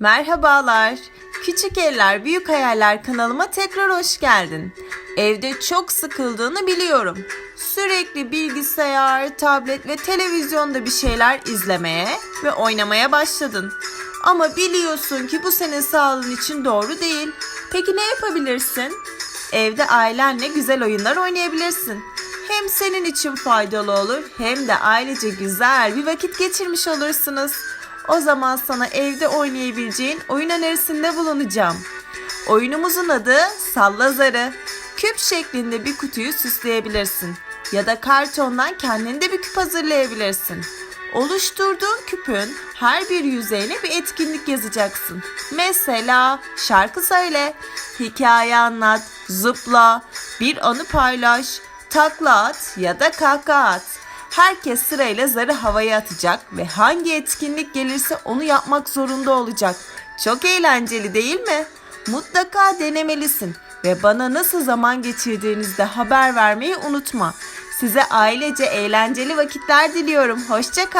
Merhabalar. Küçük Eller Büyük Hayaller kanalıma tekrar hoş geldin. Evde çok sıkıldığını biliyorum. Sürekli bilgisayar, tablet ve televizyonda bir şeyler izlemeye ve oynamaya başladın. Ama biliyorsun ki bu senin sağlığın için doğru değil. Peki ne yapabilirsin? Evde ailenle güzel oyunlar oynayabilirsin. Hem senin için faydalı olur hem de ailece güzel bir vakit geçirmiş olursunuz. O zaman sana evde oynayabileceğin oyun önerisinde bulunacağım. Oyunumuzun adı Salla Zarı. Küp şeklinde bir kutuyu süsleyebilirsin. Ya da kartondan kendinde bir küp hazırlayabilirsin. Oluşturduğun küpün her bir yüzeyine bir etkinlik yazacaksın. Mesela şarkı söyle, hikaye anlat, zıpla, bir anı paylaş, takla at ya da kahkaha at. Herkes sırayla zarı havaya atacak ve hangi etkinlik gelirse onu yapmak zorunda olacak. Çok eğlenceli değil mi? Mutlaka denemelisin ve bana nasıl zaman geçirdiğinizde haber vermeyi unutma. Size ailece eğlenceli vakitler diliyorum. Hoşça.